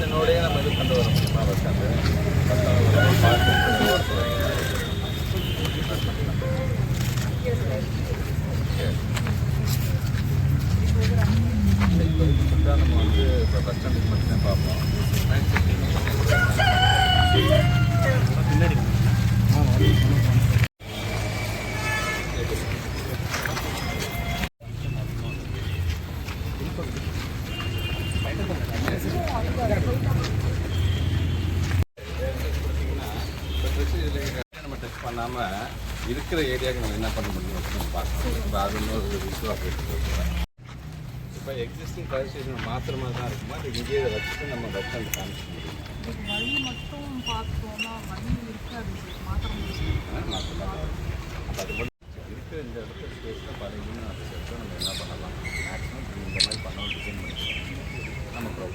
திட்டத்தினோடய நம்ம இது கொண்டு வர முடியுமா? நம்ம வந்து இப்போ பஸ் ஸ்டாண்டுக்கு மட்டும்தான் பார்ப்போம் பண்ணாமல் இருக்கிற ஏரியாவுக்கு நம்ம என்ன பண்ண முடியும் பார்க்கலாம் இப்போ அது இன்னொரு இஷ்யூவாக போயிட்டு இப்போ எக்ஸிஸ்டிங் ஃபயர் ஸ்டேஷன் மாத்திர தான் இருக்குமா அது இங்கேயே வச்சுட்டு நம்ம பஸ் ஸ்டாண்ட் காமிச்சு மட்டும் பார்த்தோம்னா இருக்கிற இந்த இடத்துல ஸ்பேஸ் தான் பாருங்கன்னு